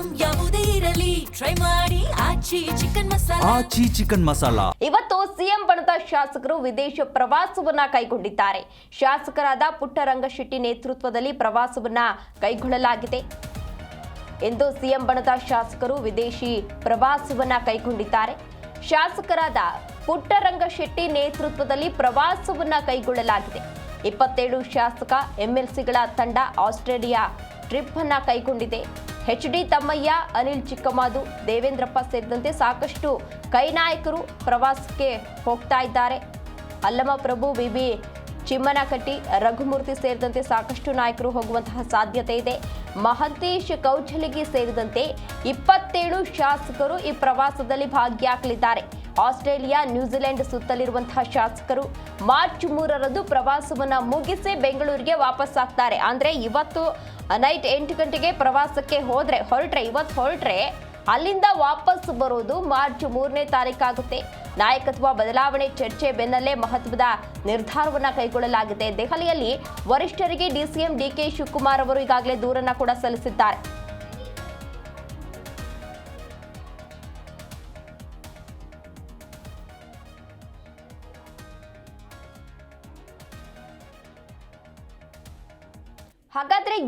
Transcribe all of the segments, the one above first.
Item ಯಾವುದೇ ಇರಲಿ. Try ಮಾಡಿ. ಆಚಿ ಚಿಕನ್ ಮಸಾಲ. ಆಚಿ ಚಿಕನ್ ಮಸಾಲಾ. ಇವತ್ತು ಸಿಎಂ ಬಣದ ಶಾಸಕರು ವಿದೇಶ ಪ್ರವಾಸವನ್ನ ಕೈಗೊಂಡಿದ್ದಾರೆ. ಶಾಸಕರಾದ ಪುಟ್ಟರಂಗಶೆಟ್ಟಿ ನೇತೃತ್ವದಲ್ಲಿ ಪ್ರವಾಸವನ್ನ ಕೈಗೊಳ್ಳಲಾಗಿದೆ. ಎಂದು ಸಿಎಂ ಬಣದ ಶಾಸಕರು ವಿದೇಶಿ ಪ್ರವಾಸವನ್ನ ಕೈಗೊಂಡಿದ್ದಾರೆ. ಶಾಸಕರಾದ ಪುಟ್ಟರಂಗಶೆಟ್ಟಿ ನೇತೃತ್ವದಲ್ಲಿ ಪ್ರವಾಸವನ್ನ ಕೈಗೊಳ್ಳಲಾಗಿದೆ. ಇಪ್ಪತ್ತೇಳು ಶಾಸಕ ಎಂಎಲ್ಸಿಗಳ ತಂಡ ಆಸ್ಟ್ರೇಲಿಯಾ ಟ್ರಿಪ್ ಅನ್ನ ಕೈಗೊಂಡಿದೆ. ಎಚ್ ಡಿ ತಮ್ಮಯ್ಯ, ಅನಿಲ್ ಚಿಕ್ಕಮಾದು, ದೇವೇಂದ್ರಪ್ಪ ಸೇರಿದಂತೆ ಸಾಕಷ್ಟು ಕೈ ನಾಯಕರು ಪ್ರವಾಸಕ್ಕೆ ಹೋಗ್ತಾ ಇದ್ದಾರೆ. ಅಲ್ಲಮ ಪ್ರಭು ಬಿಬಿ ಚಿಮ್ಮನಕಟ್ಟಿ, ರಘುಮೂರ್ತಿ ಸೇರಿದಂತೆ ಸಾಕಷ್ಟು ನಾಯಕರು ಹೋಗುವಂತಹ ಸಾಧ್ಯತೆ ಇದೆ. ಮಹಂತೇಶ್ ಕೌಚಲಿಗಿ ಸೇರಿದಂತೆ ಇಪ್ಪತ್ತೇಳು ಶಾಸಕರು ಈ ಪ್ರವಾಸದಲ್ಲಿ ಭಾಗಿಯಾಗಲಿದ್ದಾರೆ. ಆಸ್ಟ್ರೇಲಿಯಾ, ನ್ಯೂಜಿಲೆಂಡ್ ಸುತ್ತಲಿರುವಂತಹ ಶಾಸಕರು ಮಾರ್ಚ್ ಮೂರರಂದು ಪ್ರವಾಸವನ್ನು ಮುಗಿಸಿ ಬೆಂಗಳೂರಿಗೆ ವಾಪಸ್ ಆಗ್ತಾರೆ. ಅಂದ್ರೆ ಇವತ್ತು ನೈಟ್ ಎಂಟು ಗಂಟೆಗೆ ಪ್ರವಾಸಕ್ಕೆ ಹೋದರೆ, ಹೊರಟ್ರೆ, ಇವತ್ತು ಹೊರಟ್ರೆ ಅಲ್ಲಿಂದ ವಾಪಸ್ ಬರೋದು ಮಾರ್ಚ್ ಮೂರನೇ ತಾರೀಕಾಗುತ್ತೆ ನಾಯಕತ್ವ ಬದಲಾವಣೆ, ಚರ್ಚೆ ಬೆನ್ನಲ್ಲೇ ಮಹತ್ವದ ನಿರ್ಧಾರವನ್ನು ಕೈಗೊಳ್ಳಲಾಗಿದೆ. ದೆಹಲಿಯಲ್ಲಿ ವರಿಷ್ಠರಿಗೆ ಡಿಸಿಎಂ ಡಿಕೆ ಶಿವಕುಮಾರ್ ಅವರು ಈಗಾಗಲೇ ದೂರನ್ನು ಕೂಡ ಸಲ್ಲಿಸಿದ್ದಾರೆ.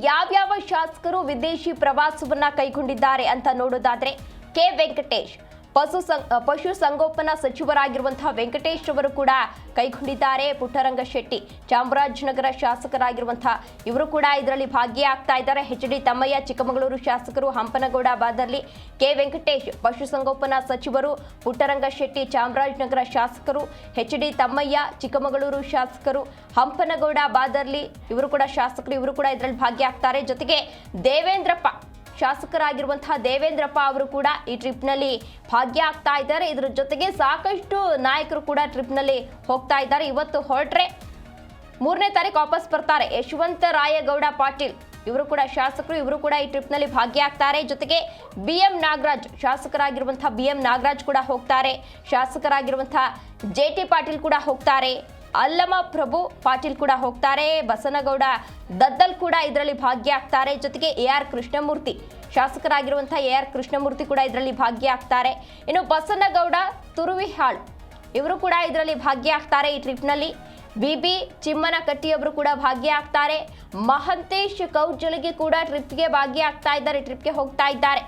ಯಾವ್ಯಾವ ಶಾಸಕರು ವಿದೇಶಿ ಪ್ರವಾಸವನ್ನ ಕೈಗೊಂಡಿದ್ದಾರೆ ಅಂತ ನೋಡೋದಾದ್ರೆ ಕೆ ವೆಂಕಟೇಶ್ ಪಶು ಪಶು ಸಂಗೋಪನಾ ಸಚಿವರಾಗಿರುವಂತಹ ವೆಂಕಟೇಶ್ ಅವರು ಕೂಡ ಕೈಗೊಂಡಿದ್ದಾರೆ. ಪುಟ್ಟರಂಗ ಶೆಟ್ಟಿ, ಚಾಮರಾಜನಗರ ಶಾಸಕರಾಗಿರುವಂತಹ ಇವರು ಕೂಡ ಇದರಲ್ಲಿ ಭಾಗಿಯಾಗ್ತಾ ಇದ್ದಾರೆ. ಎಚ್ ಡಿ ತಮ್ಮಯ್ಯ, ಚಿಕ್ಕಮಗಳೂರು ಶಾಸಕರು ಹಂಪನಗೌಡ ಬಾದರ್ಲಿ ಕೆ. ವೆಂಕಟೇಶ್ ಪಶುಸಂಗೋಪನಾ ಸಚಿವರು ಪುಟ್ಟರಂಗ ಶೆಟ್ಟಿ, ಚಾಮರಾಜನಗರ ಶಾಸಕರು ಎಚ್ ಡಿ ತಮ್ಮಯ್ಯ, ಚಿಕ್ಕಮಗಳೂರು ಶಾಸಕರು ಹಂಪನಗೌಡ ಬಾದರ್ಲಿ ಇವರು ಕೂಡ ಶಾಸಕರು, ಇವರು ಕೂಡ ಇದರಲ್ಲಿ ಭಾಗಿಯಾಗ್ತಾರೆ. ಜೊತೆಗೆ ದೇವೇಂದ್ರಪ್ಪ ಶಾಸಕರಾಗಿರುವಂತಹ ದೇವೇಂದ್ರಪ್ಪ ಅವರು ಕೂಡ ಈ ಟ್ರಿಪ್ನಲ್ಲಿ ಭಾಗಿಯಾಗ್ತಾ ಇದ್ದಾರೆ. ಇದರ ಜೊತೆಗೆ ಸಾಕಷ್ಟು ನಾಯಕರು ಕೂಡ ಟ್ರಿಪ್ನಲ್ಲಿ ಹೋಗ್ತಾ ಇದ್ದಾರೆ. ಇವತ್ತು ಹೊರಟ್ರೆ ಮೂರನೇ ತಾರೀಕು ವಾಪಸ್ ಬರ್ತಾರೆ. ಯಶವಂತ ರಾಯಗೌಡ ಪಾಟೀಲ್ ಇವರು ಕೂಡ ಶಾಸಕರು, ಇವರು ಕೂಡ ಈ ಟ್ರಿಪ್ನಲ್ಲಿ ಭಾಗಿಯಾಗ್ತಾರೆ. ಜೊತೆಗೆ ಬಿ ಎಂ ನಾಗರಾಜ್ ಶಾಸಕರಾಗಿರುವಂಥ ಬಿ ಎಂ ನಾಗರಾಜ್ ಕೂಡ ಹೋಗ್ತಾರೆ. ಶಾಸಕರಾಗಿರುವಂಥ ಜೆ ಟಿ ಪಾಟೀಲ್ ಕೂಡ ಹೋಗ್ತಾರೆ. ಅಲ್ಲಮ ಪ್ರಭು ಪಾಟೀಲ್ ಕೂಡ ಹೋಗ್ತಾರೆ. ಬಸನಗೌಡ ದದ್ದಲ್ ಕೂಡ ಇದರಲ್ಲಿ ಭಾಗಿಯಾಗ್ತಾರೆ. ಜೊತೆಗೆ ಎ ಆರ್ ಕೃಷ್ಣಮೂರ್ತಿ ಶಾಸಕರಾಗಿರುವಂತಹ ಎ ಆರ್ ಕೃಷ್ಣಮೂರ್ತಿ ಕೂಡ ಇದರಲ್ಲಿ ಭಾಗಿಯಾಗ್ತಾರೆ. ಇನ್ನು ಬಸನ್ನಗೌಡ ತುರುವಿಹಾಳ್ ಇವರು ಕೂಡ ಇದರಲ್ಲಿ ಭಾಗಿಯಾಗ್ತಾರೆ ಈ ಟ್ರಿಪ್ನಲ್ಲಿ. ಬಿ ಬಿ ಚಿಮ್ಮನ ಅವರು ಕೂಡ ಭಾಗಿಯಾಗ್ತಾರೆ. ಮಹಂತೇಶ್ ಕೌಜಲಿಗೆ ಕೂಡ ಟ್ರಿಪ್ಗೆ ಭಾಗಿಯಾಗ್ತಾ ಇದ್ದಾರೆ, ಟ್ರಿಪ್ಗೆ ಹೋಗ್ತಾ ಇದ್ದಾರೆ.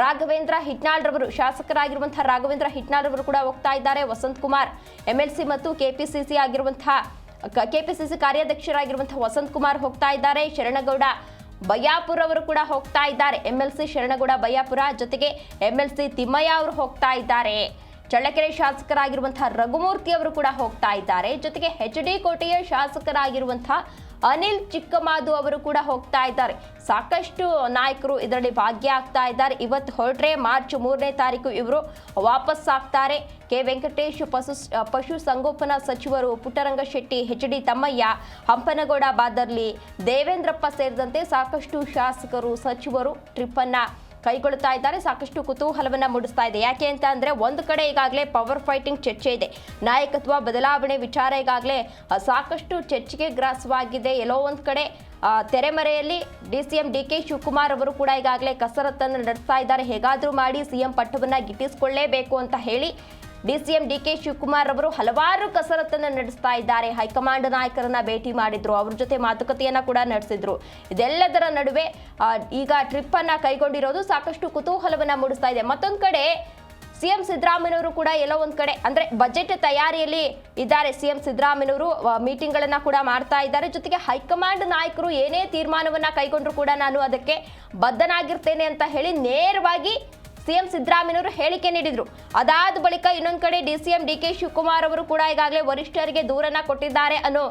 ರಾಘವೇಂದ್ರ ಹಿಟ್ನಾಳ್ ರವರು ಶಾಸಕರಾಗಿರುವಂತಹ ರಾಘವೇಂದ್ರ ಹಿಟ್ನಾಳ್ ರವರು ಕೂಡ ಹೋಗ್ತಾ ಇದ್ದಾರೆ. ವಸಂತ್ ಕುಮಾರ್ ಸಿ ಮತ್ತು ಕೆಪಿಸಿಸಿ ಆಗಿರುವಂತಹ ಕೆಪಿಸಿಸಿ ಕಾರ್ಯಾಧ್ಯಕ್ಷರಾಗಿರುವಂತಹ ವಸಂತ್ ಕುಮಾರ್ ಹೋಗ್ತಾ ಇದ್ದಾರೆ. ಶರಣಗೌಡ ಬಯ್ಯಾಪುರ ಅವರು ಕೂಡ ಹೋಗ್ತಾ ಇದ್ದಾರೆ. M L C Sharanagouda Bayyapur ಜೊತೆಗೆ ಎಂ ಎಲ್ ಸಿ ತಿಮ್ಮಯ್ಯ ಅವರು ಹೋಗ್ತಾ ಇದ್ದಾರೆ. ಚಳ್ಳಕೆರೆ ಶಾಸಕರಾಗಿರುವಂತಹ ರಘುಮೂರ್ತಿ ಅವರು ಕೂಡ ಹೋಗ್ತಾ ಇದ್ದಾರೆ. ಜೊತೆಗೆ ಎಚ್ ಡಿ ಕೋಟೆಯ ಶಾಸಕರಾಗಿರುವಂತಹ ಅನಿಲ್ ಚಿಕ್ಕಮಾದು ಅವರು ಕೂಡ ಹೋಗ್ತಾ ಇದ್ದಾರೆ. ಸಾಕಷ್ಟು ನಾಯಕರು ಇದರಲ್ಲಿ ಭಾಗಿಯಾಗ್ತಾ ಇದ್ದಾರೆ. ಇವತ್ತು ಹೊರಟ್ರೆ ಮಾರ್ಚ್ ಮೂರನೇ ತಾರೀಕು ಇವರು ವಾಪಸ್ ಆಗ್ತಾರೆ ಕೆ. ವೆಂಕಟೇಶ್ ಪಶು ಪಶು ಸಂಗೋಪನಾ ಸಚಿವರು ಪುಟ್ಟರಂಗ ಶೆಟ್ಟಿ ಡಿ ತಮ್ಮಯ್ಯ, ಹಂಪನಗೌಡ ಬಾದರ್ಲಿ, ದೇವೇಂದ್ರಪ್ಪ ಸೇರಿದಂತೆ ಸಾಕಷ್ಟು ಶಾಸಕರು, ಸಚಿವರು ಟ್ರಿಪ್ ಅನ್ನ ಕೈಗೊಳ್ಳುತ್ತಾ ಇದ್ದಾರೆ. ಸಾಕಷ್ಟು ಕುತೂಹಲವನ್ನ ಮೂಡಿಸ್ತಾ ಇದೆ. ಯಾಕೆ ಅಂತ ಅಂದ್ರೆ ಒಂದು ಕಡೆ ಈಗಾಗಲೇ ಪವರ್ ಫೈಟಿಂಗ್ ಚರ್ಚೆ ಇದೆ. ನಾಯಕತ್ವ ಬದಲಾವಣೆ ವಿಚಾರ ಈಗಾಗಲೇ ಸಾಕಷ್ಟು ಚರ್ಚೆಗೆ ಗ್ರಾಸವಾಗಿದೆ. ಎಲ್ಲೋ ಒಂದು ಕಡೆ ತೆರೆಮರೆಯಲ್ಲಿ D C M D K Shivakumar ಅವರು ಕೂಡ ಈಗಾಗಲೇ ಕಸರತ್ತನ್ನು ನಡೆಸ್ತಾ ಇದ್ದಾರೆ. ಹೇಗಾದರೂ ಮಾಡಿ ಸಿಎಂ ಪಟ್ಟವನ್ನು ಗಿಟ್ಟಿಸಿಕೊಳ್ಳಲೇಬೇಕು ಅಂತ ಹೇಳಿ ಡಿ ಡಿಕೆ ಶಿವಕುಮಾರ್ ಅವರು ಹಲವಾರು ಕಸರತ್ತನ್ನು ನಡೆಸ್ತಾ ಇದ್ದಾರೆ. ಹೈಕಮಾಂಡ್ ನಾಯಕರನ್ನ ಭೇಟಿ ಮಾಡಿದ್ರು. ಅವ್ರ ಜೊತೆ ಮಾತುಕತೆಯನ್ನ ಕೂಡ ನಡೆಸಿದ್ರು. ಇದೆಲ್ಲದರ ನಡುವೆ ಈಗ ಟ್ರಿಪ್ ಅನ್ನ ಕೈಗೊಂಡಿರೋದು ಸಾಕಷ್ಟು ಕುತೂಹಲವನ್ನ ಮೂಡಿಸ್ತಾ ಇದೆ. ಮತ್ತೊಂದು ಕಡೆ, ಸಿಎಂ ಸಿದ್ದರಾಮಯ್ಯವರು ಕೂಡ ಎಲ್ಲೋ ಒಂದು ಕಡೆ, ಅಂದ್ರೆ ಬಜೆಟ್ ತಯಾರಿಯಲ್ಲಿ ಇದ್ದಾರೆ. ಸಿಎಂ ಸಿದ್ದರಾಮಯ್ಯವರು ಮೀಟಿಂಗ್ ಗಳನ್ನ ಕೂಡ ಮಾಡ್ತಾ ಇದ್ದಾರೆ. ಜೊತೆಗೆ ಹೈಕಮಾಂಡ್ ನಾಯಕರು ಏನೇ ತೀರ್ಮಾನವನ್ನ ಕೈಗೊಂಡ್ರು ಕೂಡ ನಾನು ಅದಕ್ಕೆ ಬದ್ಧನಾಗಿರ್ತೇನೆ ಅಂತ ಹೇಳಿ ನೇರವಾಗಿ ಸಿಎಂ ಸಿದ್ದರಾಮಯ್ಯವರು ಹೇಳಿಕೆ ನೀಡಿದ್ರು. ಅದಾದ ಬಳಿಕ ಇನ್ನೊಂದು ಕಡೆ ಡಿಸಿಎಂ ಡಿಕೆ ಶಿವಕುಮಾರ್ ಅವರು ಕೂಡ ಈಗಾಗಲೇ ವರಿಷ್ಠರಿಗೆ ದೂರನ್ನ ಕೊಟ್ಟಿದ್ದಾರೆ ಅನ್ನೋ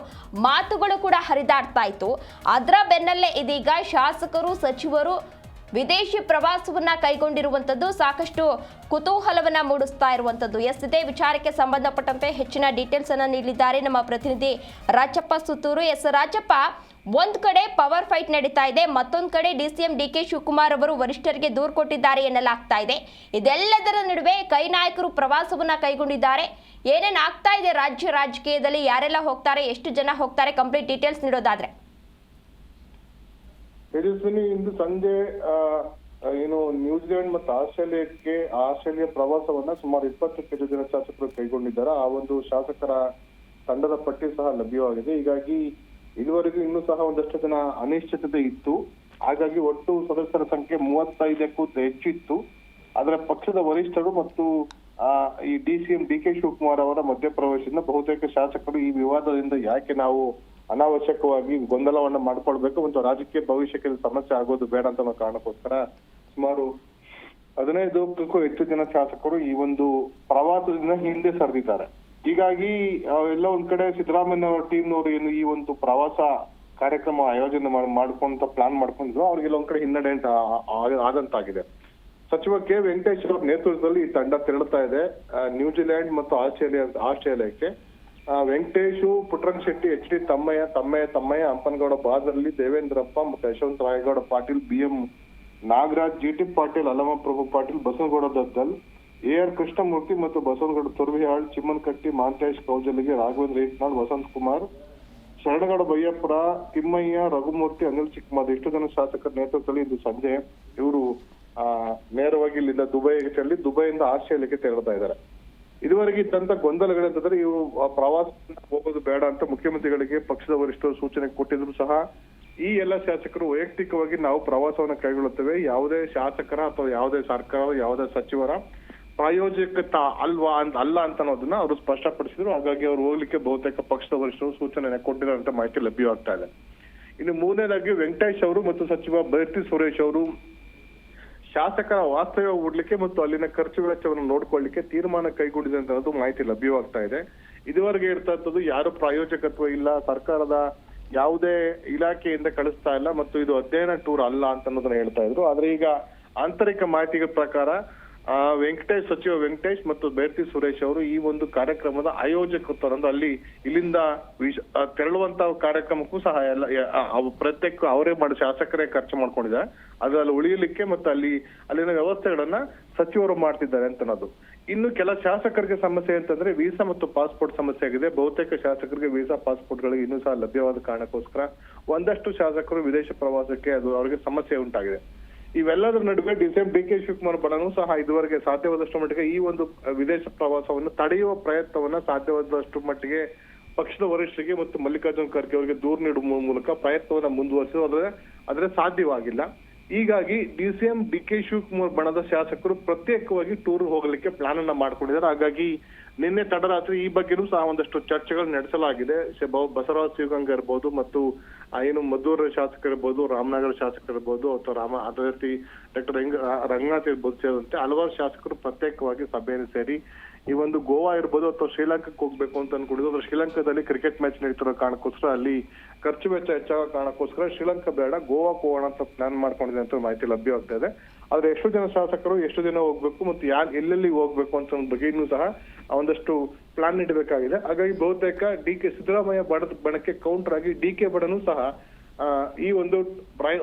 ಮಾತುಗಳು ಕೂಡ ಹರಿದಾಡ್ತಾ ಇತ್ತು. ಅದರ ಬೆನ್ನಲ್ಲೇ ಇದೀಗ ಶಾಸಕರು, ಸಚಿವರು ವಿದೇಶಿ ಪ್ರವಾಸವನ್ನ ಕೈಗೊಂಡಿರುವಂತದ್ದು ಸಾಕಷ್ಟು ಕುತೂಹಲವನ್ನ ಮೂಡಿಸ್ತಾ ಇರುವಂತದ್ದು. ಎಸ್ ಇದೇ ವಿಚಾರಕ್ಕೆ ಸಂಬಂಧಪಟ್ಟಂತೆ ಹೆಚ್ಚಿನ ಡೀಟೇಲ್ಸ್ ಅನ್ನು ನೀಡಿದ್ದಾರೆ ನಮ್ಮ ಪ್ರತಿನಿಧಿ ರಾಜಪ್ಪ ಸುತ್ತೂರು. ಎಸ್, ರಾಜಪ್ಪ ಒಂದ್ ಕಡೆ ಪವರ್ ಫೈಟ್ ನಡೀತಾ ಇದೆ, ಮತ್ತೊಂದು ಕಡೆ D C M D K Shivakumar ಅವರು ವರಿಷ್ಠರಿಗೆ ದೂರು ಕೊಟ್ಟಿದ್ದಾರೆ ಎನ್ನಲಾಗ್ತಾ ಇದೆ. ಇದೆಲ್ಲದರ ನಡುವೆ ಕೈ ನಾಯಕರು ಪ್ರವಾಸವನ್ನ ಕೈಗೊಂಡಿದ್ದಾರೆ. ಏನೇನ್ ಆಗ್ತಾ ಇದೆ ರಾಜ್ಯ ರಾಜಕೀಯದಲ್ಲಿ, ಯಾರೆಲ್ಲ ಹೋಗ್ತಾರೆ, ಎಷ್ಟು ಜನ ಹೋಗ್ತಾರೆ, ಕಂಪ್ಲೀಟ್ ಡೀಟೇಲ್ಸ್ ನೀಡೋದಾದ್ರೆ. ಇಂದು ಸಂಜೆ ಏನು ನ್ಯೂ ನ್ಯೂಜಿಲೆಂಡ್ ಮತ್ತು ಆಸ್ಟ್ರೇಲಿಯಾಕ್ಕೆ, ಆಸ್ಟ್ರೇಲಿಯಾ ಪ್ರವಾಸವನ್ನ ಸುಮಾರು ಇಪ್ಪತ್ತಕ್ಕೆ ಜನ ಶಾಸಕರು ಕೈಗೊಂಡಿದ್ದಾರೆ. ಆ ಒಂದು ಶಾಸಕರ ತಂಡದ ಪಟ್ಟಿ ಸಹ ಲಭ್ಯವಾಗಿದೆ. ಹೀಗಾಗಿ ಇದುವರೆಗೂ ಇನ್ನೂ ಸಹ ಒಂದಷ್ಟು ಜನ ಅನಿಶ್ಚಿತತೆ ಇತ್ತು. ಹಾಗಾಗಿ ಒಟ್ಟು ಸದಸ್ಯರ ಸಂಖ್ಯೆ ಮೂವತ್ತೈದಕ್ಕೂ ಹೆಚ್ಚಿತ್ತು. ಆದ್ರೆ ಪಕ್ಷದ ವರಿಷ್ಠರು ಮತ್ತು ಈ D C M D K Shivakumar ಅವರ ಮಧ್ಯಪ್ರವೇಶದಿಂದ ಬಹುತೇಕ ಶಾಸಕರು ಈ ವಿವಾದದಿಂದ ಯಾಕೆ ನಾವು ಅನಾವಶ್ಯಕವಾಗಿ ಗೊಂದಲವನ್ನ ಮಾಡ್ಕೊಳ್ಬೇಕು ಮತ್ತು ರಾಜಕೀಯ ಭವಿಷ್ಯಕ್ಕೆ ಸಮಸ್ಯೆ ಆಗೋದು ಬೇಡ ಅಂತ ಕಾರಣಕ್ಕೋಸ್ಕರ ಸುಮಾರು ಹದಿನೈದಕ್ಕೂ ಹೆಚ್ಚು ಜನ ಶಾಸಕರು ಈ ಒಂದು ಪ್ರವಾಸದಿಂದ ಹಿಂದೆ ಸರಿದಿದ್ದಾರೆ. ಹೀಗಾಗಿ ಎಲ್ಲ ಒಂದ್ ಕಡೆ ಸಿದ್ದರಾಮಯ್ಯ ಅವರ ಟೀಮ್ನವರು ಏನು ಈ ಒಂದು ಪ್ರವಾಸ ಕಾರ್ಯಕ್ರಮ ಆಯೋಜನೆ ಮಾಡ್- ಮಾಡ್ಕೊಂತ ಪ್ಲಾನ್ ಮಾಡ್ಕೊಂಡಿದ್ರು ಅವ್ರಿಗೆಲ್ಲ ಒಂದ್ ಕಡೆ ಹಿನ್ನಡೆ ಅಂತ ಆದಂತಾಗಿದೆ. ಸಚಿವ ಕೆ. ವೆಂಕಟೇಶ್ ಅವರ ನೇತೃತ್ವದಲ್ಲಿ ಈ ತಂಡ ತೆರಳುತ್ತಾ ಇದೆ. ನ್ಯೂಜಿಲೆಂಡ್ ಮತ್ತು ಆಸ್ಟ್ರೇಲಿಯಾ, ಆಸ್ಟ್ರೇಲಿಯಾಕ್ಕೆ. ವೆಂಕಟೇಶು ಪುಟ್ರಂಗ್ ಶೆಟ್ಟಿ, ಎಚ್ ಡಿ ತಮ್ಮಯ್ಯ ತಮ್ಮಯ್ಯ ತಮ್ಮಯ್ಯ, ಹಂಪನಗೌಡ, ಬಾದರ್ಲಿ, ದೇವೇಂದ್ರಪ್ಪ ಮತ್ತು Yashwanth Rayagouda Patil, B M Nagaraj, G T Patil Allamaprabhu Patil Basavanagouda Daddal A R Krishnamurthy ಮತ್ತು ಬಸವನಗೌಡ ತುರ್ವಿಹಾಳ್, ಚಿಮ್ಮನಕಟ್ಟಿ, ಮಾಂತೇಶ್, ಕೌಜಲಿಗೆ ರಾಘವೇಂದ್ರ ಈಟ್ನಾಳ್ ವಸಂತ್ ಕುಮಾರ್, ಶರಣಗೌಡ ಬಯ್ಯಪ್ಪರ ತಿಮ್ಮಯ್ಯ, ರಘುಮೂರ್ತಿ, ಅನಿಲ್ ಚಿಕ್ಕಮಾದ, ಇಷ್ಟು ಜನ ಶಾಸಕರ ನೇತೃತ್ವದಲ್ಲಿ ಇಂದು ಸಂಜೆ ಇವರು ನೇರವಾಗಿ ಇಲ್ಲಿಂದ ದುಬೈಗೆ ತೆರಳಿ ದುಬೈಯಿಂದ ಆಸ್ಟ್ರೇಲಿಯಾಕ್ಕೆ ತೆರಳ್ತಾ ಇದ್ದಾರೆ. ಇದುವರೆಗೆ ಇದ್ದಂತ ಗೊಂದಲಗಳಂತಂದ್ರೆ ಇವರು ಪ್ರವಾಸ ಹೋಗೋದು ಬೇಡ ಅಂತ ಮುಖ್ಯಮಂತ್ರಿಗಳಿಗೆ ಪಕ್ಷದ ವರಿಷ್ಠರು ಸೂಚನೆ ಕೊಟ್ಟಿದ್ರು ಸಹ ಈ ಎಲ್ಲ ಶಾಸಕರು ವೈಯಕ್ತಿಕವಾಗಿ ನಾವು ಪ್ರವಾಸವನ್ನು ಕೈಗೊಳ್ಳುತ್ತೇವೆ. ಯಾವುದೇ ಶಾಸಕರ ಅಥವಾ ಯಾವುದೇ ಸರ್ಕಾರ, ಯಾವುದೇ ಸಚಿವರ ಪ್ರಾಯೋಜಕತ ಅಲ್ವಾ ಅಂತ ಅಲ್ಲ ಅಂತ ಅನ್ನೋದನ್ನ ಅವರು ಸ್ಪಷ್ಟಪಡಿಸಿದ್ರು. ಹಾಗಾಗಿ ಅವರು ಹೋಗ್ಲಿಕ್ಕೆ ಬಹುತೇಕ ಪಕ್ಷದ ವರಿಷ್ಠರು ಸೂಚನೆ ಕೊಟ್ಟಿರುವಂತ ಮಾಹಿತಿ ಲಭ್ಯವಾಗ್ತಾ ಇದೆ. ಇನ್ನು ಮೂರನೇದಾಗಿ ವೆಂಕಟೇಶ್ ಅವರು ಮತ್ತು ಸಚಿವ ಬೈರ್ತಿ ಸುರೇಶ್ ಅವರು ಶಾಸಕರ ವಾಸ್ತವ್ಯ ಹೂಡ್ಲಿಕ್ಕೆ ಮತ್ತು ಅಲ್ಲಿನ ಖರ್ಚು ವೆಚ್ಚವನ್ನು ನೋಡ್ಕೊಳ್ಳಿಕ್ಕೆ ತೀರ್ಮಾನ ಕೈಗೊಂಡಿದೆ ಅಂತ ಅನ್ನೋದು ಮಾಹಿತಿ ಲಭ್ಯವಾಗ್ತಾ ಇದೆ. ಇದುವರೆಗೆ ಇರ್ತಾ ಇರ್ತದ್ದು ಯಾರು ಪ್ರಾಯೋಜಕತ್ವ ಇಲ್ಲ, ಸರ್ಕಾರದ ಯಾವುದೇ ಇಲಾಖೆಯಿಂದ ಕಳಿಸ್ತಾ ಇಲ್ಲ ಮತ್ತು ಇದು ಅಧ್ಯಯನ ಟೂರ್ ಅಲ್ಲ ಅಂತ ಅನ್ನೋದನ್ನ ಹೇಳ್ತಾ ಇದ್ರು. ಆದ್ರೆ ಈಗ ಆಂತರಿಕ ಮಾಹಿತಿಗಳ ಪ್ರಕಾರ ವೆಂಕಟೇಶ್ ಸಚಿವ ವೆಂಕಟೇಶ್ ಮತ್ತು ಬೇರ್ತಿ ಸುರೇಶ್ ಅವರು ಈ ಒಂದು ಕಾರ್ಯಕ್ರಮದ ಆಯೋಜಕತ್ವ ಅಂದ್ರೆ ಅಲ್ಲಿ ಇಲ್ಲಿಂದ ವಿಶ್- ಆ, ತೆರಳುವಂತ ಕಾರ್ಯಕ್ರಮಕ್ಕೂ ಸಹ ಎಲ್ಲ ಪ್ರತ್ಯೇಕ ಅವರೇ ಮಾಡಿ ಶಾಸಕರೇ ಖರ್ಚು ಮಾಡ್ಕೊಂಡಿದ್ದಾರೆ ಅದು ಅಲ್ಲಿ ಉಳಿಯಲಿಕ್ಕೆ ಮತ್ತು ಅಲ್ಲಿ ಅಲ್ಲಿನ ವ್ಯವಸ್ಥೆಗಳನ್ನ ಸಚಿವರು ಮಾಡ್ತಿದ್ದಾರೆ ಅಂತ ಅನ್ನೋದು ಇನ್ನು ಕೆಲ ಶಾಸಕರಿಗೆ ಸಮಸ್ಯೆ ಅಂತಂದ್ರೆ ವೀಸಾ ಮತ್ತು ಪಾಸ್ಪೋರ್ಟ್ ಸಮಸ್ಯೆ ಆಗಿದೆ. ಬಹುತೇಕ ಶಾಸಕರಿಗೆ ವೀಸಾ ಪಾಸ್ಪೋರ್ಟ್ಗಳಿಗೆ ಇನ್ನೂ ಸಹ ಲಭ್ಯವಾದ ಕಾರಣಕ್ಕೋಸ್ಕರ ಒಂದಷ್ಟು ಶಾಸಕರು ವಿದೇಶ ಪ್ರವಾಸಕ್ಕೆ ಅದು ಅವರಿಗೆ ಸಮಸ್ಯೆ ಉಂಟಾಗಿದೆ. ಇವೆಲ್ಲದರ ನಡುವೆ ಡಿಸೆಂಬ್ ಡಿ ಕೆ ಶಿವಕುಮಾರ್ ಬಣನು ಸಹ ಇದುವರೆಗೆ ಸಾಧ್ಯವಾದಷ್ಟು ಮಟ್ಟಿಗೆ ಈ ಒಂದು ವಿದೇಶ ಪ್ರವಾಸವನ್ನು ತಡೆಯುವ ಪ್ರಯತ್ನವನ್ನ ಸಾಧ್ಯವಾದಷ್ಟು ಮಟ್ಟಿಗೆ ಪಕ್ಷದ ವರಿಷ್ಠರಿಗೆ ಮತ್ತು ಮಲ್ಲಿಕಾರ್ಜುನ್ ಖರ್ಗೆ ಅವರಿಗೆ ದೂರು ನೀಡುವ ಮೂಲಕ ಪ್ರಯತ್ನವನ್ನ ಮುಂದುವರಿಸಿದ್ರು. ಆದರೆ ಸಾಧ್ಯವಾಗಿಲ್ಲ. ಹೀಗಾಗಿ D C M D K Shivakumar ಬಣದ ಶಾಸಕರು ಪ್ರತ್ಯೇಕವಾಗಿ ಟೂರ್ ಹೋಗಲಿಕ್ಕೆ ಪ್ಲಾನ್ ಅನ್ನ ಮಾಡ್ಕೊಂಡಿದ್ದಾರೆ. ಹಾಗಾಗಿ ನಿನ್ನೆ ತಡರಾತ್ರಿ ಈ ಬಗ್ಗೆನೂ ಸಹ ಒಂದಷ್ಟು ಚರ್ಚೆಗಳು ನಡೆಸಲಾಗಿದೆ. ಬಸವರಾಜ್ ಶಿವಗಂಗ ಇರ್ಬೋದು ಮತ್ತು ಏನು ಮದ್ದೂರು ಶಾಸಕರಿರ್ಬೋದು, ರಾಮನಗರ ಶಾಸಕರಿರ್ಬೋದು ಅಥವಾ ರಾಮ, ಅದೇ ರೀತಿ ಡಾಕ್ಟರ್ ರಂಗ ರಂಗನಾಥ್ ಇರ್ಬೋದು ಸೇರಿದಂತೆ ಹಲವಾರು ಶಾಸಕರು ಪ್ರತ್ಯೇಕವಾಗಿ ಸಭೆಯನ್ನು ಸೇರಿ ಈ ಒಂದು ಗೋವಾ ಇರ್ಬೋದು ಅಥವಾ ಶ್ರೀಲಂಕಾಕ್ಕೆ ಹೋಗ್ಬೇಕು ಅಂತ ಅನ್ಕೊಂಡಿದ್ದು ಅಥವಾ ಶ್ರೀಲಂಕಾದಲ್ಲಿ ಕ್ರಿಕೆಟ್ ಮ್ಯಾಚ್ ನಡೀತಿರೋ ಕಾರಣಕ್ಕೋಸ್ಕರ ಅಲ್ಲಿ ಖರ್ಚು ವೆಚ್ಚ ಹೆಚ್ಚಾಗೋ ಕಾರಣಕ್ಕೋಸ್ಕರ ಶ್ರೀಲಂಕಾ ಬೇಡ, ಗೋವಾಕ್ಕೆ ಹೋಗೋಣ ಅಂತ ಪ್ಲಾನ್ ಮಾಡ್ಕೊಂಡಿದೆ ಅಂತ ಮಾಹಿತಿ ಲಭ್ಯವಾಗ್ತಾ ಇದೆ. ಆದ್ರೆ ಎಷ್ಟು ಜನ ಶಾಸಕರು ಎಷ್ಟು ಜನ ಹೋಗ್ಬೇಕು ಮತ್ತು ಯಾರು ಎಲ್ಲೆಲ್ಲಿ ಹೋಗ್ಬೇಕು ಅಂತ ಬಗ್ಗೆ ಇನ್ನೂ ಸಹ ಒಂದಷ್ಟು ಪ್ಲಾನ್ ನೀಡಬೇಕಾಗಿದೆ. ಹಾಗಾಗಿ ಬಹುತೇಕ ಡಿ ಕೆ ಸಿದ್ದರಾಮಯ್ಯ ಬಣಕ್ಕೆ ಕೌಂಟರ್ ಆಗಿ ಡಿ ಕೆ ಬಡನು ಸಹ ಈ ಒಂದು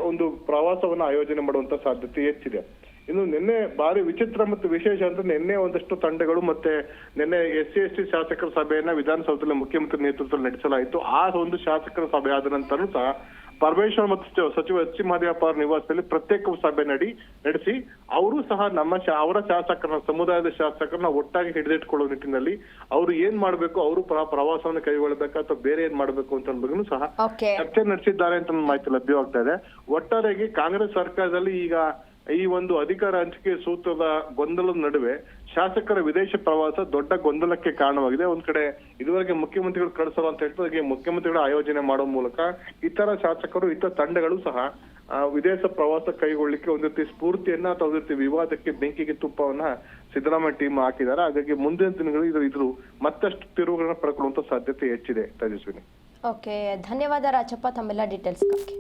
ಒಂದು ಪ್ರವಾಸವನ್ನ ಆಯೋಜನೆ ಮಾಡುವಂತ ಸಾಧ್ಯತೆ ಹೆಚ್ಚಿದೆ. ಇನ್ನು ನಿನ್ನೆ ಭಾರಿ ವಿಚಿತ್ರ ಮತ್ತು ವಿಶೇಷ ಅಂತ ನಿನ್ನೆ ಒಂದಷ್ಟು ತಂಡಗಳು ಮತ್ತೆ ನಿನ್ನೆ ಎಸ್ ಸಿ, ಎಸ್ ಟಿ ಶಾಸಕರ ಸಭೆಯನ್ನ ವಿಧಾನಸೌಧದಲ್ಲಿ ಮುಖ್ಯಮಂತ್ರಿ ನೇತೃತ್ವದಲ್ಲಿ ನಡೆಸಲಾಯಿತು. ಆ ಒಂದು ಶಾಸಕರ ಸಭೆ ಆದ ನಂತರ ಸಹ ಪರಮೇಶ್ವರ್ ಮತ್ತು ಸಚಿವ- ಎಚ್ ಸಿ ಮಹದೇವಪ್ಪ ಅವರ ನಿವಾಸದಲ್ಲಿ ಪ್ರತ್ಯೇಕ ಸಭೆ ನಡಿ ನಡೆಸಿ ಅವರು ಸಹ ನಮ್ಮ ಶಾ- ಅವರ ಶಾಸಕರನ್ನ ಸಮುದಾಯದ ಶಾಸಕರನ್ನ ಒಟ್ಟಾಗಿ ಹಿಡಿದಿಟ್ಕೊಳ್ಳುವ ನಿಟ್ಟಿನಲ್ಲಿ ಅವರು ಏನ್ ಮಾಡ್ಬೇಕು ಅವರು ಪ್ರ- ಪ್ರವಾಸವನ್ನು ಕೈಗೊಳ್ಳಬೇಕು ಅಥವಾ ಬೇರೆ ಏನ್ ಮಾಡ್ಬೇಕು ಅಂತ ಬಗ್ಗೆನೂ ಸಹ ಚರ್ಚೆ ನಡೆಸಿದ್ದಾರೆ ಅಂತ ಮಾಹಿತಿ ಲಭ್ಯವಾಗ್ತಾ ಇದೆ. ಒಟ್ಟಾರೆಯಾಗಿ ಕಾಂಗ್ರೆಸ್ ಸರ್ಕಾರದಲ್ಲಿ ಈಗ ಈ ಒಂದು ಅಧಿಕಾರ ಹಂಚಿಕೆ ಸೂತ್ರದ ಗೊಂದಲದ ನಡುವೆ ಶಾಸಕರ ವಿದೇಶ ಪ್ರವಾಸ ದೊಡ್ಡ ಗೊಂದಲಕ್ಕೆ ಕಾರಣವಾಗಿದೆ. ಒಂದ್ ಕಡೆ ಇದುವರೆಗೆ ಮುಖ್ಯಮಂತ್ರಿಗಳು ಕಳಿಸಲು ಅಂತ ಹೇಳ್ತಾರೆ ಮುಖ್ಯಮಂತ್ರಿಗಳು ಆಯೋಜನೆ ಮಾಡುವ ಮೂಲಕ ಇತರ ಶಾಸಕರು, ಇತರ ತಂಡಗಳು ಸಹ ವಿದೇಶ ಪ್ರವಾಸ ಕೈಗೊಳ್ಳಿಕ್ಕೆ ಒಂದ್ ರೀತಿ ಸ್ಫೂರ್ತಿಯನ್ನ ಅಥವಾ ಒಂದ್ ರೀತಿ ವಿವಾದಕ್ಕೆ ಬೆಂಕಿಗೆ ತುಪ್ಪವನ್ನ ಸಿದ್ದರಾಮಯ್ಯ ಟೀಮ್ ಹಾಕಿದ್ದಾರೆ. ಹಾಗಾಗಿ ಮುಂದಿನ ದಿನಗಳು ಇದು ಇದ್ರು ಮತ್ತಷ್ಟು ತಿರುವುಗಳನ್ನ ಪಡ್ಕೊಳ್ಳುವಂತ ಸಾಧ್ಯತೆ ಹೆಚ್ಚಿದೆ. ತೇಜಸ್ವಿನಿ ಓಕೆ ಧನ್ಯವಾದ ರಾಜಪ್ಪ. ತಮ್ಮೆಲ್ಲ ಡೀಟೇಲ್ಸ್ಗಾಗಿ